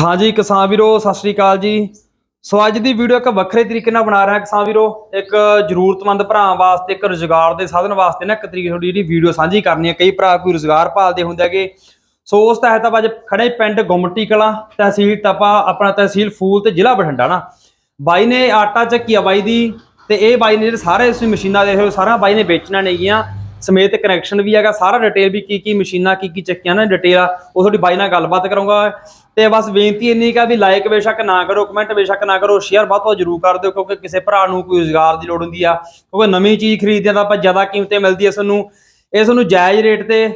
ਹਾਂਜੀ ਕਿਸਾਨ ਵੀਰੋ, ਸਤਿ ਸ਼੍ਰੀ ਅਕਾਲ ਜੀ। ਸੋ ਅੱਜ ਦੀ ਵੀਡੀਓ ਇੱਕ ਵੱਖਰੇ ਤਰੀਕੇ ਨਾਲ ਬਣਾ ਰਿਹਾ ਕਿਸਾਨ ਵੀਰੋ। ਇੱਕ ਜ਼ਰੂਰਤਮੰਦ ਭਰਾਵਾਂ ਵਾਸਤੇ, ਇੱਕ ਰੁਜ਼ਗਾਰ ਦੇ ਸਾਧਨ ਵਾਸਤੇ ਨਾ ਇੱਕ ਤਰੀਕੇ ਤੁਹਾਡੀ ਜਿਹੜੀ ਵੀਡੀਓ ਸਾਂਝੀ ਕਰਨੀ ਹੈ। ਕਈ ਭਰਾ ਕੋਈ ਰੁਜ਼ਗਾਰ ਭਾਲਦੇ ਹੁੰਦੇ ਹੈਗੇ। ਸੋ ਉਸ ਤਹਿਤ ਆਪਾਂ ਅੱਜ ਖੜੇ ਪਿੰਡ ਗੁੰਮਟੀ ਕਲਾਂ, ਤਹਿਸੀਲ ਤਪਾ, ਆਪਣਾ ਤਹਿਸੀਲ ਫੂਲ ਤੇ ਜ਼ਿਲ੍ਹਾ ਬਠਿੰਡਾ ਨਾ। ਬਾਈ ਨੇ ਆਟਾ ਚੱਕੀ ਆ ਬਾਈ ਦੀ ਤੇ ਇਹ ਬਾਈ ਨੇ ਜਿਹੜੇ ਸਾਰੇ ਇਸ ਮਸ਼ੀਨਾਂ ਦੇ ਰਹੇ ਸਾਰਾ ਬਾਈ ਨੇ ਵੇਚਣਾ ਨੇਗੀਆਂ ਸਮੇਤ ਕਨੈਕਸ਼ਨ ਵੀ ਹੈਗਾ, ਸਾਰਾ ਡਿਟੇਲ ਵੀ ਕੀ ਕੀ ਮਸ਼ੀਨਾਂ ਕੀ ਕੀ ਚੱਕੀਆਂ ਨੇ ਡਿਟੇਲ ਆ, ਉਹ ਤੁਹਾਡੀ ਬਾਈ ਨਾਲ ਗੱਲਬਾਤ ਕਰਾਂਗਾ। ਤੇ ਬਸ ਬੇਨਤੀ ਇੰਨੀ ਕਾ ਵੀ ਲਾਈਕ ਬੇਸ਼ੱਕ ਨਾ ਕਰੋ ਕਮੈਂਟ ਬੇਸ਼ੱਕ ਨਾ ਕਰੋ ਸ਼ੇਅਰ ਵੱਧ ਤੋਂ ਜ਼ਰੂਰ ਕਰ ਦਿਓ ਕਿਉਂਕਿ ਕਿਸੇ ਭਰਾ ਨੂੰ ਕੋਈ ਰੋਜ਼ਗਾਰ ਦੀ ਲੋੜ ਹੁੰਦੀ ਆ ਕਿਉਂਕਿ ਨਵੀਂ ਚੀਜ਼ ਖਰੀਦਦੇ ਆ ਤਾਂ ਆਪਾਂ ਜ਼ਿਆਦਾ ਕੀਮਤੇ ਮਿਲਦੀ ਹੈ ਸਾਨੂੰ। ਇਹ ਤੁਹਾਨੂੰ ਜਾਇਜ਼ ਰੇਟ ਤੇ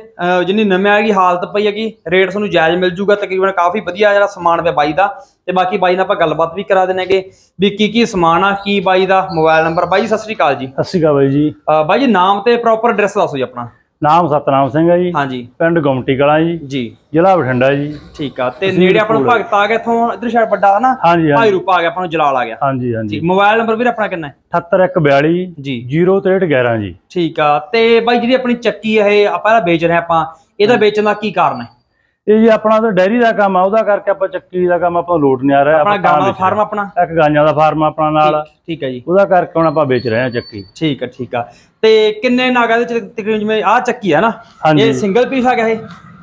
ਜਿੰਨੀ ਨਵੀਂ ਹੈਗੀ ਹਾਲਤ ਪਈ ਹੈਗੀ ਰੇਟ ਤੁਹਾਨੂੰ ਜਾਇਜ਼ ਮਿਲ ਜੂਗਾ ਤਕਰੀਬਨ ਕਾਫੀ ਵਧੀਆ ਜਿਹੜਾ ਸਮਾਨ ਪਿਆ ਬਾਈ ਦਾ। ਤੇ ਬਾਕੀ ਬਾਈ ਨਾਲ ਆਪਾਂ ਗੱਲਬਾਤ ਵੀ ਕਰਾ ਦੇਣਗੇ ਵੀ ਕੀ ਕੀ ਸਮਾਨ ਆ ਕੀ ਬਾਈ ਦਾ ਮੋਬਾਈਲ ਨੰਬਰ। ਬਾਈ ਜੀ, ਸਤਿ ਸ੍ਰੀ ਅਕਾਲ ਜੀ। ਸਤਿ ਸ਼੍ਰੀ ਅਕਾਲ ਬਾਈ ਜੀ। ਬਾਈ ਜੀ ਨਾਮ ਤੇ ਪ੍ਰੋਪਰ ਐਡਰੈਸ ਦੱਸੋ ਜੀ ਆਪਣਾ। ਨਾਮ ਸਤਨਾਮ ਸਿੰਘ ਹੈ ਜੀ। ਹਾਂਜੀ। ਪਿੰਡ ਗੁਮਟੀ ਕਲਾਂ ਜੀ। ਜੀ। ਜ਼ਿਲ੍ਹਾ ਬਠਿੰਡਾ ਜੀ। ਠੀਕ ਆ ਤੇ ਨੇੜੇ ਆਪਣਾ ਫੂਲ। ਭਗਤ ਆ ਗਿਆ ਇੱਥੋਂ ਇਧਰ ਸ਼ਾਇਦ ਵੱਡਾ ਹਨਾ? ਹਾਂਜੀ ਭਾਈ ਰੂਪ ਆ ਗਿਆ ਆਪਾਂ ਨੂੰ ਜਲਾਲ ਆ ਗਿਆ। ਹਾਂਜੀ ਜੀ ਹਾਂਜੀ ਮੋਬਾਈਲ ਨੰਬਰ ਵੀਰ ਆਪਣਾ ਕਿੰਨਾ ਹੈ? 7142 ਜੀ। 0311 ਜੀ। ਠੀਕ ਆ ਤੇ ਬਾਈ ਜਿਹੜੀ ਆਪਣੀ ਚੱਕੀ ਇਹ ਆਪਾਂ ਇਹਦਾ ਵੇਚ ਰਹੇ ਆਪਾਂ ਇਹਦਾ ਵੇਚਣ ਦਾ ਕੀ ਕਾਰਨ ਹੈ? ਇਹ ਜੀ ਆਪਣਾ ਤਾਂ ਡੈਰੀ ਦਾ ਕੰਮ ਆ ਉਹਦਾ ਕਰਕੇ ਆਪਾਂ ਚੱਕੀ ਦਾ ਕੰਮ ਆਪਾਂ ਲੋਡ ਨਹੀਂ ਆ ਰਿਹਾ ਆਪਣਾ ਗਾਵਾਂ ਦਾ ਫਾਰਮ ਆਪਣਾ? ਹਾਂ। ਇੱਕ ਗਾਂਆਂ ਦਾ ਫਾਰਮ ਆਪਣਾ ਨਾਲ। ਠੀਕ- ਹੈ ਜੀ। ਉਹਦਾ ਕਰਕੇ ਹੁਣ ਆਪਾਂ ਵੇਚ ਰਹੇ ਹਾਂ ਚੱਕੀ। ਠੀਕ ਆ ਠੀਕ ਆ। ਤੇ ਕਿੰਨੇ ਨਾਗਾ ਦੇ ਚ? ਤਕਰੀਬਨ ਜਿਵੇਂ ਆਹ ਚੱਕੀ ਆ ਨਾ। ਇਹ ਸਿੰਗਲ ਪੀਸ ਆ ਗਿਆ ਇਹ?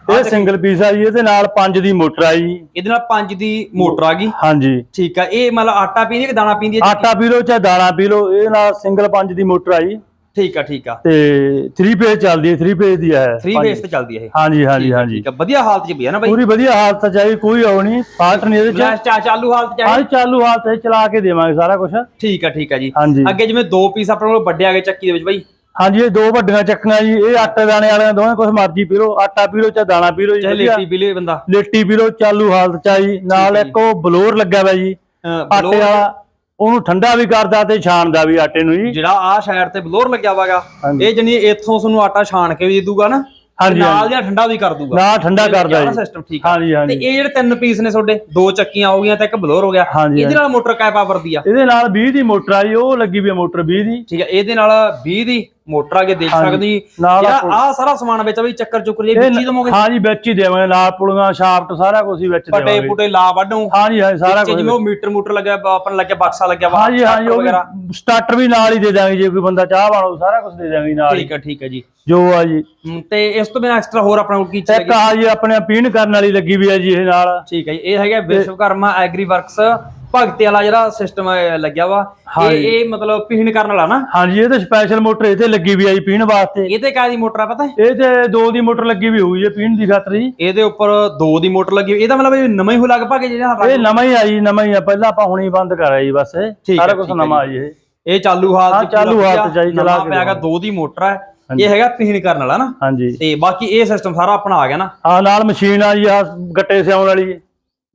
ਇਹ ਸਿੰਗਲ ਪੀਸ ਆ ਜੀ ਇਹਦੇ ਨਾਲ 5 ਦੀ ਮੋਟਰ ਆ ਜੀ। ਇਹਦੇ ਨਾਲ 5 ਦੀ ਮੋਟਰ ਆ ਗਈ? ਹਾਂਜੀ। ਠੀਕ ਆ ਇਹ ਮਤਲਬ ਆਟਾ ਪੀਂਦੀ ਹੈ ਕਿ ਦਾਣਾ ਪੀਂਦੀ ਹੈ ਆਟਾ ਪੀ ਲਓ ਚਾਹੇ ਦਾਣਾ ਪੀ ਲਓ ਇਹ ਨਾਲ ਸਿੰਗਲ 5 ਦੀ ਮੋਟਰ ਆ ਜੀ। ਠੀਕ ਆ ਠੀਕ ਆ। ਤੇ 3 ਪੇਜ ਚੱਲਦੀ ਹੈ 3 ਪੇਜ ਦੀ ਹੈ। 3 ਪੰਜ। ਫੇਸ ਤੇ ਚੱਲਦੀ ਹੈ ਇਹ। ਹਾਂਜੀ ਹਾਂਜੀ ਆ, ਹਾਂਜੀ। ਠੀਕ ਆ। ਵਧੀਆ ਹਾਲਤ 'ਚ ਵੀ ਹੈ ਨਾ ਬਾਈ? ਪੂਰੀ ਵਧੀਆ ਹਾਲਤ ਚ ਆਈ ਕੋਈ ਉਹ ਨਹੀਂ ਫਾਲਟ ਨਹੀਂ ਇਹਦੇ ਚ। ਚਾ ਚਾਲੂ ਹਾਲਤ 'ਚ ਹੈ ਹਾਂ ਚਾਲੂ ਹਾਲਤ ਚ ਚਲਾ ਕੇ ਦੇਵਾਂਗੇ ਸਾਰਾ ਕੁਝ ਠੀਕ ਆ ਠੀਕ ਆ ਜੀ। ਹਾਂਜੀ। ਅੱਗੇ ਜਿਵੇਂ ਦੋ ਪੀਸ ਆਪਣੇ ਕੋਲ ਵੱਡੇ ਆ ਗਏ ਚੱਕੀ ਦੇ ਵਿੱਚ ਬਾਈ? ਹਾਂਜੀ ਇਹ ਦੋ ਵੱਡੀਆਂ ਚੱਕੀਆਂ ਜੀ ਇਹ ਆਟੇ ਦਾਣੇ ਵਾਲੀਆਂ ਦੋਵੇਂ ਕੁਝ ਮਰਜ਼ੀ ਪੀ ਲਓ ਆਟਾ ਪੀ ਲਓ ਚਾਹੇ ਦਾਣਾ ਪੀ ਲਓ ਜੀ ਚਾਹੇ ਵਧੀਆ। ਲੇਟੀ ਬੰਦਾ। ਲੇਟੀ ਪੀ ਲਓ ਚਾਲੂ ਹਾਲਤ ਚ ਆਈ ਨਾਲ ਇੱਕ ਉਹ ਬਲੋਰ ਲੱਗਿਆ ਹੋਇਆ ਜੀ ਅਹ, ਆਟੇ ਬਲੋਰ ਵਾਲਾ। ਉਹਨੂੰ ਠੰਡਾ ਵੀ ਕਰਦਾ ਤੇ ਛਾਣਦਾ ਵੀ ਆਟੇ ਨੂੰ ਜੀ। ਜਿਹੜਾ ਆ ਸਾਈਡ ਤੇ ਬਲੋਰ ਲੱਗਿਆ ਵਾਗਾ ਹਾਂਜੀ। ਇਹ ਜਣੀ ਇੱਥੋਂ ਤੁਹਾਨੂੰ ਆਟਾ ਛਾਣ ਕੇ ਵੀ ਦੇ ਦੂਗਾ ਨਾ ਤੇ ਹਾਂਜੀ, ਨਾਲ ਹਾਂਜੀ। ਠੰਡਾ ਵੀ ਕਰ ਦੂਗਾ। ਨਾ ਠੰਡਾ ਕਰਦਾ ਜੀ। ਸਿਸਟਮ ਠੀਕ ਆ? ਹਾਂਜੀ ਤੇ ਹਾਂਜੀ ਇਹ ਜਿਹੜੇ ਤਿੰਨ ਪੀਸ ਨੇ ਤੁਹਾਡੇ ਦੋ ਚੱਕੀਆਂ ਹੋ ਗਈਆਂ ਤੇ ਇੱਕ ਬਲੋਰ ਹੋ ਗਿਆ। ਹਾਂਜੀ, ਇਹਦੇ ਨਾਲ ਮੋਟਰ ਕੈ ਪਾਵਰ ਦੀ ਆ? ਇਹਦੇ ਨਾਲ 20 ਦੀ ਮੋਟਰ ਆ ਜੀ ਉਹ ਲੱਗੀ ਵੀ ਆ ਮੋਟਰ 20 ਦੀ। ਠੀਕ ਹੈ ਇਹਦੇ ਨਾਲ 20 ਦੀ ਮੋਟਰ ਆ ਕੇ ਦੇਖ। ਸਕਦੇ। ਜੀ ਨਾਲ ਜਿਹੜਾ ਆ ਸਾਰਾ ਸਮਾਨ ਵਿੱਚ ਬਈ ਚੱਕਰ ਚੁੱਕਰ ਜੇ ਵਿੱਚ ਹੀ ਦਮੋਗੇ ਹਾਂ ਜੀ ਵਿੱਚ ਹੀ ਦੇਵਾਂਗੇ ਨਾਲ ਪੁਲੀਆਂ ਸ਼ਾਫਟ ਸਾਰਾ ਕੁਝ ਹੀ ਵਿੱਚ ਪਟੇ ਦੇਵਾਂਗੇ। ਪੁਟੇ ਲਾ ਵੱਢੂ। ਹਾਂਜੀ ਹਾਂਜੀ ਸਾਰਾ ਕੁਝ ਜਿਵੇਂ ਉਹ ਮੀਟਰ ਮੂਟਰ ਲੱਗਿਆ ਵਾ, ਆਪਣਾ ਲੱਗਿਆ ਬਕਸਾ ਲੱਗਿਆ ਵਾ ਹਾਂਜੀ ਹਾਂਜੀ ਉਹ ਵਗੈਰਾ। ਸਟਾਰਟਰ ਵੀ ਨਾਲ ਹੀ ਦੇ ਦਾਂਗੇ ਜੇ ਕੋਈ ਬੰਦਾ ਚਾਹ ਵਾਲਾ ਸਾਰਾ ਕੁਝ ਦੇ ਦਾਂਗੇ ਨਾਲ ਹੀ। ਠੀਕ ਹੈ ਠੀਕ ਹੈ ਜੀ। ਜੋ ਆ ਜੀ। ਤੇ ਇਸ ਤੋਂ ਬਿਨਾਂ ਐਕਸਟਰਾ ਹੋਰ ਆਪਣਾ ਕੀ ਚੀਜ਼ ਇੱਕ ਆ ਜੀ ਆਪਣੇ ਪੀਣ ਕਰਨ ਵਾਲੀ ਲੱਗੀ ਵੀ ਆ ਜੀ ਇਹ ਨਾਲ। ਠੀਕ ਹੈ ਜੀ ਇਹ ਹੈਗਾ ਵਿਸ਼ਵਕਰਮਾ ਐਗਰੀ ਵਰਕਸ ਭਗਤੇ ਵਾਲਾ ਜਿਹੜਾ ਸਿਸਟਮ ਲੱਗਿਆ ਵਾ ਇਹ। ਇਹ ਮਤਲਬ ਪੀਣ ਕਰਨ ਵਾਲਾ ਨਾ? ਹਾਂਜੀ ਇਹ ਤਾਂ ਸਪੈਸ਼ਲ ਮੋਟਰ ਤੇ ਲੱਗੀ ਵੀ ਆ ਜੀ ਪੀਣ ਵਾਸਤੇ। ਇਹ ਤੇ ਕਾਹਦੀ ਮੋਟਰ ਆ ਪਤਾ? ਹੈ? ਇਹ ਤੇ ਦੋ ਦੀ ਮੋਟਰ ਲੱਗੀ ਵੀ ਹੋਈ ਹੈ ਪੀਣ ਦੀ ਖਾਤਰ ਜੀ। ਇਹਦੇ ਉੱਪਰ ਦੋ ਦੀ ਮੋਟਰ ਲੱਗੀ। ਇਹਦਾ ਮਤਲਬ ਇਹ ਨਵਾਂ ਹੀ ਹੋ ਲਗਭਗ ਜਿਹੜਾ ਇਹ ਨਵਾਂ ਹੀ ਆ ਜੀ ਨਵਾਂ ਹੀ ਆ। ਪਹਿਲਾਂ ਆਪਾਂ ਹੁਣੀ ਬੰਦ ਕਰਾਇਆ ਜੀ ਬਸ। ਸਾਰਾ ਕੁਝ ਨਵਾਂ ਆ ਜੀ। ਇਹ। ਇਹ ਚਾਲੂ ਹਾਲਤ ਹਾਂ, ਚ ਚਾਲੂ ਹਾਲਤ ਚ ਚਲਾ ਕੇ ਪਿਆਗਾ ਦਿਖਾਓ। ਦੋ ਦੀ ਮੋਟਰ ਹੈ ਇਹ ਹੈਗਾ ਪੀਣ ਕਰਨ ਵਾਲਾ ਨਾ। ਹਾਂਜੀ। ਤੇ ਬਾਕੀ ਇਹ ਸਿਸਟਮ ਸਾਰਾ ਆਪਣਾ ਆ ਗਿਆ ਨਾ। ਹਾਂ ਨਾਲ ਮਸ਼ੀਨ ਆ ਜੀ ਆ ਗੱਟੇ ਸਿਆਉਣ ਵਾਲੀ।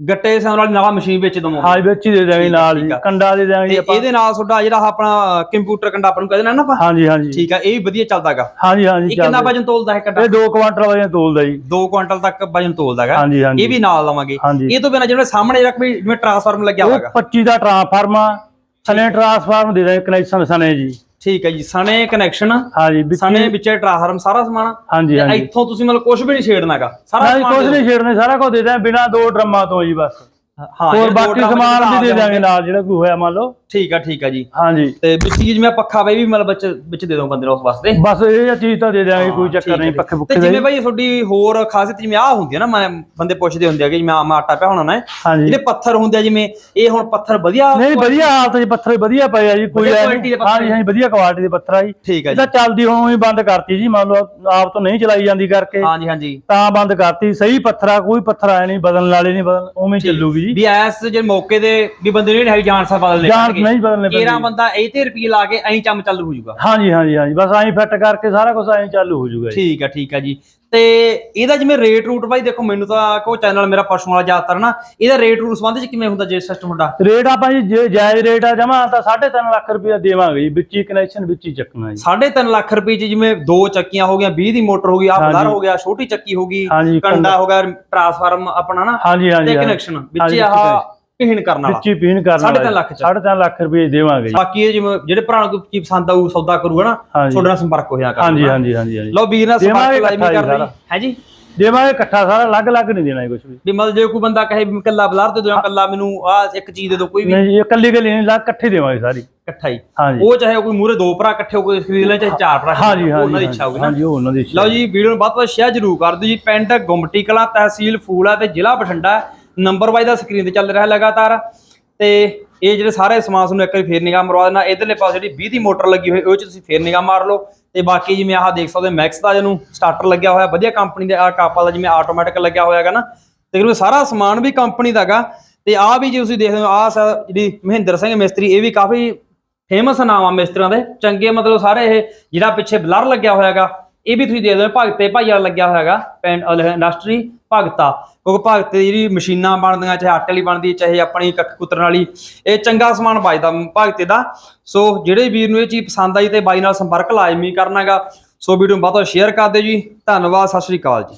ਗੱਟੇ ਸਾਨ ਵਾਲੀ ਨਵਾਂ ਮਸ਼ੀਨ ਵਿੱਚ ਦਮੋ ਹਾਂ ਵਿੱਚ ਹੀ ਦੇ ਦਾਂਗੇ ਨਾਲ ਜੀ। ਕੰਡਾ ਦੇ ਦਾਂਗੇ ਆਪਾਂ। ਇਹਦੇ ਨਾਲ ਤੁਹਾਡਾ ਜਿਹੜਾ ਆਪਣਾ ਕੰਪਿਊਟਰ ਕੰਡਾ ਆਪਾਂ ਨੂੰ ਕਹਿੰਦੇ ਨਾ ਆਪਾਂ। ਹਾਂਜੀ ਹਾਂਜੀ। ਠੀਕ ਆ ਇਹ ਵੀ ਵਧੀਆ ਚੱਲਦਾਗਾ। ਹਾਂਜੀ ਹਾਂਜੀ ਇਹ ਕਿੰਨਾ ਚੱਲਦਾ। ਵਜਨ ਤੋਲਦਾ ਹੈ ਕੰਡਾ? ਇਹ 2 ਕੁਆਂਟਲ ਵਜਨ ਤੋਲਦਾ ਜੀ। 2 ਕੁਇੰਟਲ ਤੱਕ ਵਜਨ ਤੋਲਦਾ ਹੈਗਾ ਹਾਂਜੀ ਹਾਂਜੀ। ਇਹ ਵੀ ਨਾਲ ਲਵਾਂਗੇ। ਇਹ ਤੋਂ ਬਿਨਾਂ ਜਿਹੜੇ ਸਾਹਮਣੇ ਜਿਹੜਾ ਜਿਵੇਂ ਟਰਾਂਸਫਾਰਮ ਲੱਗਿਆ ਹੋਗਾ। 25 ਦਾ ਟ੍ਰਾਂਸਫਾਰਮ ਸਨੇ ਟ੍ਰਾਂਸਫਾਰਮ ਦੇ ਦਾਂਗੇ ਕਨੈਕਸ਼ਨ ਸਨੇ ਜੀ। ਠੀਕ ਹੈ ਜੀ ਸਣੇ ਕਨੈਕਸ਼ਨ ਹਾਂਜੀ ਵਿੱਚ ਸਣੇ ਵਿੱਚ ਟਰਾਂਸਫਾਰਮ ਸਾਰਾ ਸਮਾਨ। ਹਾਂਜੀ ਹਾਂਜੀ। ਇੱਥੋਂ ਤੁਸੀਂ ਮਤਲਬ ਕੁਝ ਵੀ ਨਹੀਂ ਛੇੜਨਾਗਾ ਸਾਰਾ ਨਹੀਂ ਕੁਝ ਨਹੀਂ ਛੇੜਨੇ ਸਾਰਾ ਕੁਝ ਦੇ ਦਾਂ ਬਿਨਾ ਦੋ ਡਰਮਾਂ ਤੋਂ ਜੀ ਬਸ। ਹਾਂ ਹੋਰ ਬਾਕੀ ਸਮਾਨ ਵੀ ਦੇ ਦਾਂਗੇ ਨਾਲ ਜਿਹੜਾ ਕੋਈ ਹੋਇਆ ਮੰਨ ਲਓ। ਠੀਕ ਆ ਠੀਕ ਆ ਜੀ। ਹਾਂਜੀ। ਤੇ ਵਿੱਚ ਜਿਵੇਂ ਪੱਖਾ ਬਈ ਵੀ ਮਤਲਬ ਵਿੱਚ ਵਿੱਚ ਦੇ ਦੋ ਬੰਦੇ ਨੂੰ ਉਸ ਵਾਸਤੇ। ਬਸ ਇਹ ਜਿਹਾ ਚੀਜ਼ ਤਾਂ ਦੇ ਦਾਂਗੇ ਕੋਈ ਚੱਕਰ ਨਹੀਂ ਠੀਕ। ਪੱਖੇ ਤੇ ਪੁੱਖੇ ਜਿਵੇਂ ਬਈ ਤੁਹਾਡੀ ਹੋਰ ਖਾਸੀਅਤ ਜਿਵੇਂ ਆ ਹੁੰਦੀ ਹੈ ਨਾ ਮੈਂ ਬੰਦੇ ਪੁੱਛਦੇ ਹੁੰਦੇ ਆ ਕਿ ਜਿਵੇਂ ਆਮ ਆਟਾ ਪਿਆ ਹੋਣਾ ਨਾ ਜਿਹੜੇ ਪੱਥਰ ਹੁੰਦੇ ਆ ਜਿਵੇਂ ਇਹ ਹੁਣ ਪੱਥਰ ਵਧੀਆ ਨਹੀਂ ਵਧੀਆ ਹਾਲਤ 'ਚ ਪੱਥਰ ਵਧੀਆ ਪਏ ਆ ਜੀ ਕੋਈ ਹਾਂਜੀ ਹਾਂਜੀ ਵਧੀਆ ਕੁਆਲਿਟੀ ਦੇ ਪੱਥਰ ਆ ਜੀ। ਠੀਕ ਆ ਜੀ। ਤਾਂ ਚੱਲਦੀ ਹੁਣ ਹੀ ਬੰਦ ਕਰਤੀ ਜੀ ਮੰਨ ਲਓ ਆਪ ਤੋਂ ਨਹੀਂ ਚਲਾਈ ਜਾਂਦੀ ਕਰਕੇ। ਹਾਂਜੀ ਹਾਂਜੀ। ਤਾਂ ਬੰਦ ਕਰਤੀ ਸਹੀ ਪੱਥਰ ਆ ਕੋਈ ਪੱਥਰ ਆਇਆ ਨਹੀਂ ਬਦਲਣ ਵਾਲੇ ਨਹੀਂ ਬਦਲ ਉਵੇਂ ਚੱਲੂਗੀ ਜੀ। ਵੀ ਐਸ ਜੇ ਮੌਕੇ ਦੇ ਵੀ ਬੰਦੇ ਨੇ ਹੈ ਜਾਣ ਸਾ ਬਦਲ ਜਾਨ ਨਹੀਂ ਬਦਲਨੇ ਕੇਰਾ ਪੈਂਦੇ ਬੰਦਾ ਇਹ ਤੇ ਰੁਪਏ ਲਾ ਕੇ ਐਂ ਚੰਮ ਚੱਲੂ ਹੋ ਜਾਊਗਾ। ਹਾਂਜੀ ਹਾਂਜੀ ਹਾਂਜੀ। ਬਸ ਐਂ ਫਿੱਟ ਕਰਕੇ ਸਾਰਾ ਕੁਝ ਐਂ ਚਾਲੂ ਹੋ ਜਾਊਗਾ ਠੀਕ ਆ ਠੀਕ ਆ ਜੀ। ਤੇ ਇਹਦਾ ਜਿਵੇਂ ਰੇਟ ਰੂਟ ਬਾਈ ਦੇਖੋ ਮੈਨੂੰ ਤਾਂ ਕੋ ਚੈਨਲ ਮੇਰਾ ਪਸ਼ੂ ਵਾਲਾ ਜ਼ਿਆਦਾਤਰ ਨਾ ਇਹਦਾ ਰੇਟ ਰੂਟ ਸੰਬੰਧ ਚ ਕਿਵੇਂ ਹੁੰਦਾ ਜੇ ਸਿਸਟਮ ਹੁੰਦਾ ਰੇਟ ਆਪਾਂ ਜੀ ਜੇ ਜਾਇਜ਼ ਰੇਟ ਆ ਜਮਾ ਤਾਂ 3.5 ਲੱਖ ਰੁਪਏ ਦੇਵਾਂਗੇ ਜੀ ਵਿੱਚ ਹੀ ਕਨੈਕਸ਼ਨ ਵਿੱਚ ਹੀ ਚੱਕਣਾ ਜੀ 3.5 ਲੱਖ ਰੁਪਏ ਚ ਜਿਵੇਂ ਦੋ ਚੱਕੀਆਂ ਹੋ ਗਈਆਂ 20 ਦੀ ਮੋਟਰ ਹੋ ਗਈ ਆ। ਬਜ਼ਾਰ ਹੋ ਗਿਆ ਛੋਟੀ ਚੱਕੀ ਹੋ ਗਈ ਕੰਡਾ ਹੋ ਗਿਆ ਟਰਾਂਸਫਾਰਮ ਆਪਣਾ ਨਾ ਤੇ। ਕਨੈਕਸ਼ਨ ਵਿੱਚ ਆਹ ਪੀਣ ਕਰਨ ਵਾਲਾ। ਵਿੱਚ ਪੀਣ ਕਰਨ ਸਾਢੇ ਤਿੰਨ ਲੱਖ ਚ। 3.5 ਲੱਖ ਰੁਪਏ ਦੇਵਾਂਗੇ ਬਾਕੀ ਇਹ ਜਿਵੇਂ ਜਿਹੜੇ ਭਰਾ ਨੂੰ ਕੋਈ ਪਸੰਦ ਆਊ ਸੌਦਾ ਕਰੂਗਾ ਨਾ ਹਾਂਜੀ। ਤੁਹਾਡੇ ਨਾਲ ਸੰਪਰਕ ਹੋ ਜਾ ਕਰ ਹਾਂਜੀ ਹਾਂਜੀ ਹਾਂਜੀ ਹਾਂਜੀ। ਲਓ ਵੀਰ ਨਾਲ ਸੰਪਰਕ ਲਾਜ਼ਮੀ ਕਰ ਲਈ। ਹੈ ਜੀ? ਦੇਵਾਂਗੇ ਇਕੱਠਾ ਸਾਰਾ ਅਲੱਗ-ਅਲੱਗ ਨਹੀਂ ਦੇਣਾ ਕੁਝ ਵੀ। ਵੀ ਮਤਲਬ ਜੇ ਕੋਈ ਬੰਦਾ ਕਹੇ ਕੱਲਾ ਬਲਰ ਦੇ ਦਿਓ ਕੱਲਾ ਮੈਨੂੰ ਆ ਇੱਕ ਚੀਜ਼ ਦੇ ਦਿਓ ਕੋਈ ਵੀ। ਨਹੀਂ ਇਹ ਕੱਲੀ ਕੱਲੀ ਨਹੀਂ ਲਾ ਇਕੱਠੇ ਦੇਵਾਂਗੇ ਸਾਰੀ। ਇਕੱਠਾ ਹੀ। ਹਾਂਜੀ। ਉਹ ਚਾਹੇ ਕੋਈ ਮੂਰੇ ਦੋ ਭਰਾ ਇਕੱਠੇ ਹੋ ਕੇ ਖਰੀਦ ਲੈਣ ਚਾਹੇ ਚਾਰ ਭਰਾ ਹਾਂਜੀ ਉਹ ਉਹਨਾਂ ਦੀ ਹਾਂਜੀ ਇੱਛਾ ਹੋਊਗੀ ਹਾਂਜੀ ਉਹ ਉਹਨਾਂ ਦੀ ਇੱਛਾ ਲਓ ਜੀ ਵੀਡੀਓ ਨੂੰ ਵੱਧ ਤੋਂ ਵੱਧ ਸ਼ੇਅਰ ਜ਼ਰੂਰ ਕਰ ਦਿਓ ਜੀ। ਪਿੰਡ ਗੁੰਮਟੀ ਕਲਾ ਤਹਿਸੀਲ ਫੂਲਾ ਤੇ ਜ਼ਿਲ੍ਹਾ ਬਠਿੰਡਾ। ਨੰਬਰ ਵਾਈਜ਼ ਦਾ ਸਕਰੀਨ ਤੇ ਚੱਲ ਰਿਹਾ ਲਗਾਤਾਰ। ਤੇ ਇਹ ਜਿਹੜੇ ਸਾਰੇ ਸਮਾਨ ਤੁਹਾਨੂੰ ਇੱਕ ਵਾਰੀ ਫੇਰ ਨਿਗਾਹ ਮਰਵਾ ਦੇਣਾ। ਇਧਰਲੇ ਪਾਸੇ ਜਿਹੜੀ 20 ਦੀ ਮੋਟਰ ਲੱਗੀ ਹੋਈ, ਉਹ ਚ ਤੁਸੀਂ ਫੇਰ ਨਿਗਾਹ ਮਾਰ ਲਓ। ਤੇ ਬਾਕੀ ਜਿਵੇਂ ਆਹ ਦੇਖ ਸਕਦੇ ਮੈਕਸ ਦਾ ਜਿਹਨੂੰ ਸਟਾਰਟਰ ਲੱਗਿਆ ਹੋਇਆ, ਵਧੀਆ ਕੰਪਨੀ ਦੇ ਆ ਕਾਪਾ ਦਾ ਜਿਵੇਂ ਆਟੋਮੈਟਿਕ ਲੱਗਿਆ ਹੋਇਆ ਹੈਗਾ ਨਾ। ਤਕਰੀਬਨ ਸਾਰਾ ਸਮਾਨ ਵੀ ਕੰਪਨੀ ਦਾ ਹੈਗਾ। ਤੇ ਆਹ ਵੀ ਜੇ ਤੁਸੀਂ ਦੇਖਦੇ ਹੋ, ਆਹ ਜਿਹੜੀ ਮਹਿੰਦਰ ਸਿੰਘ ਮਿਸਤਰੀ, ਇਹ ਵੀ ਕਾਫੀ ਫੇਮਸ ਨਾਮ ਆ ਮਿਸਤਰੀਆਂ ਦੇ। ਚੰਗੇ ਮਤਲਬ ਸਾਰੇ ਇਹ ਜਿਹੜਾ ਪਿੱਛੇ ਬਲਰ ਲੱਗਿਆ ਹੋਇਆਗਾ ਇਹ ਵੀ ਤੁਸੀਂ ਦੇਖਦੇ ਹੋ, ਭਗਤੇ ਭਾਈਆ ਲੱਗਿਆ ਹੋਇਆਗਾ ਪੈਨ ਇੰਡਸਟਰੀ ਭਗਤਾ, ਕਿਉਂਕਿ ਭਗਤ ਦੀ ਜਿਹੜੀ ਮਸ਼ੀਨਾਂ ਬਣਦੀਆਂ, ਚਾਹੇ ਆਟੇ ਵਾਲੀ ਬਣਦੀ, ਚਾਹੇ ਆਪਣੀ ਕੱਖ ਕੁਤਰਨ ਵਾਲੀ, ਇਹ ਚੰਗਾ ਸਮਾਨ ਬਚਦਾ ਭਗਤੇ ਦਾ। ਸੋ ਜਿਹੜੇ ਵੀਰ ਨੂੰ ਇਹ ਚੀਜ਼ ਪਸੰਦ ਆਈ ਤੇ ਬਾਈ ਨਾਲ ਸੰਪਰਕ ਲਾਜ਼ਮੀ ਕਰਨਾਗਾ। ਸੋ ਵੀਡੀਓ ਨੂੰ ਵੱਧ ਤੋਂ ਵੱਧ ਸ਼ੇਅਰ ਕਰ ਦਿਓ ਜੀ। ਧੰਨਵਾਦ, ਸਤਿ ਸ਼੍ਰੀ ਅਕਾਲ ਜੀ।